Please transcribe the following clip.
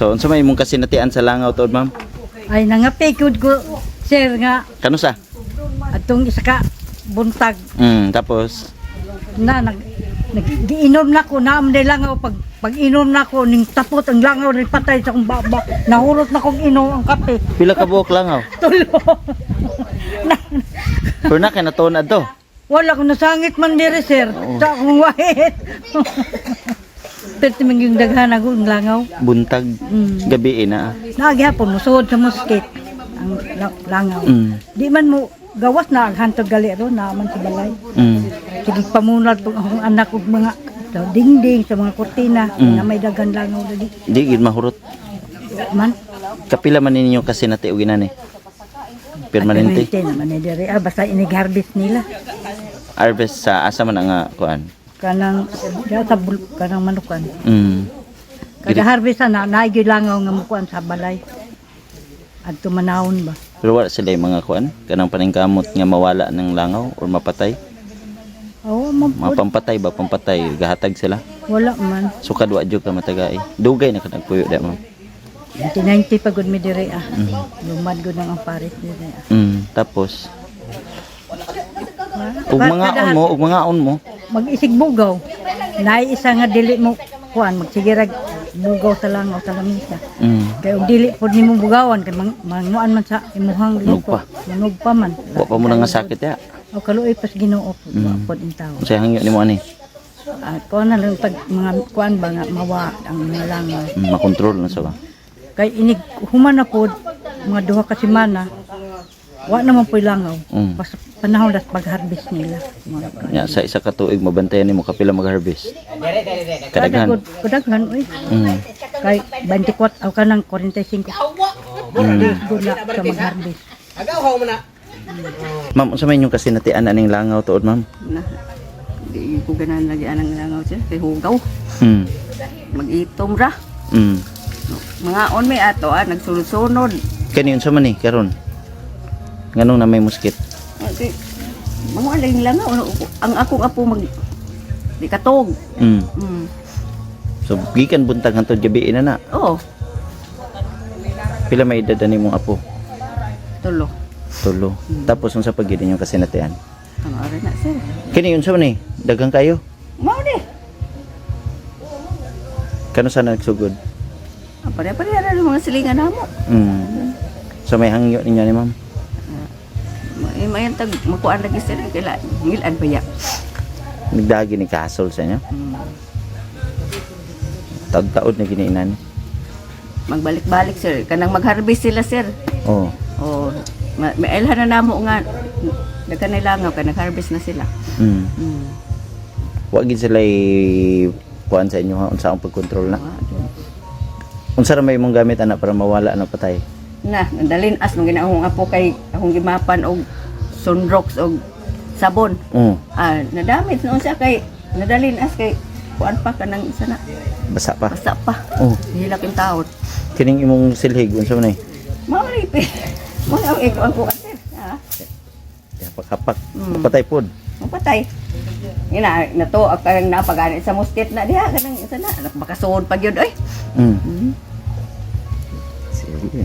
So unsa may imong kasinatian sa langaw tuod ma'am? Ay nangapikod ko sir nga Kano sa? atong isa ka buntag Mm, tapos na nag nagiinom na ko na amday langaw pag pag inom na ko ning tapot ang langaw ni patay sa akong baba nahurot na kong inom ang kape pila ka buok langaw? tulo na, Pero na kay natunad to. wala ko nasangit man diri sir sa akong wahit pero timing yung daghan ako ang langaw Buntag mm. gabi na. Naagihapon, musuod sa musket ang la- langaw. Mm. Di man mo gawas na ang hantod gali ro naman sa balay. Mm. Sige pamunad pag akong anak ug mga sa dingding sa mga kurtina Mm. na may dagan langaw dali. Di gid mahurot. Man, Kapila man ninyo kasinati og inani. Permanente. permanente naman ni diri. Ah, basta inig-harvest nila. Harvest sa asa man ang ah, kuan. Kanang diya sa kanang manukan. Mm. Kada harvest na naay langaw nga mukuan sa balay. Adto manawon ba? Pero wala sila yung mga kuan kanang paningkamot nga mawala ng langaw or mapatay. Oo, oh, Mga pampatay ba pampatay gahatag sila. wala man. So kadwa jud ka matagay. Dugay na kanang puyo da ma'am. 1990 pagod mi diri ah. Mm. Lumad gud ang pares diri ah. Mm. Tapos ug mga on mo, ug mga on mo. Mag-isig bugaw. Naay isa nga dili mo kuan magsigirag bugaw sa langaw sa lamisa. Mm. Kay og dili pod nimo bugawan kay mang manguan man sa imuhang Manog pa. Manog pa man. Wa pa mo nga sakit ya. O kaluoy pas Ginoo pod Mm. wa pod in tao. Unsay hangyo nimo ani? At kuan na lang pag mga kuan ba nga mawa ang mga langaw. Mm, makontrol na sa ba. Kay inig human na pod mga duha ka semana wa naman po'y langaw. Mm. Pas panahon das pag-harvest nila. Mga Ya, sa isa ka tuig mabantayan nimo kapila mag-harvest. Kadaghan. Kadaghan. Uy. Mm. Kay 24 aw kanang 45. Mm. Good na sa mag-harvest. Ma'am, unsa may inyong kasinatian aning langaw tuod ma'am? na di ko ganan lagi anang langaw siya kay hugaw Mm. mag-itom ra Mm. mga on may ato ah nagsulod-sunod Kani unsa man ni karon? Nganong na may muskit? Ate, mga aling langaw ano, ang akong apo mag di katog Mm. mm. So gikan buntag hantod gabi na na. oh Pila may edad ani mong apo? tulo Tulo. Tapos unsa pag gid inyong kasinatian? ano ara na sir Kani unsa man ni? Daghang kayo? mao di Kano sana nagsugod? ah, pare-pare na lang mga silingan namo Mm. So may hangyo ninyo ni ma'am? May mayan tag makuan lagi sir kila ngilad ba ya Nagdagi ni kasol sa inyo? mm. Taud-taud na giniinan. magbalik-balik sir kanang mag-harvest sila sir Oh. oh ma- may ilhan na namo nga daghan na langaw kay nag-harvest na sila Mm. mm. Wa gid sila kuan sa inyo ha unsa ang pagkontrol na. Unsa ra may mong gamit ana para mawala na patay? na nandalin as mga ginahong apo kay akong gimapan og sunrox og sabon Oh, ah nadamit noon siya kay nadalin as kay kuan pa kanang isa na basa pa. basta pa Oh, hilak yung taot kining imong silhig unsa man ni? maulipi mo ang iko ang kuan sir ah Kapak-kapak. Mm. Patay pod. mapatay ina nato ang kanang napagani sa musket na diha kanang isa na makasuod pa gyud oy Mm. mm. Sige.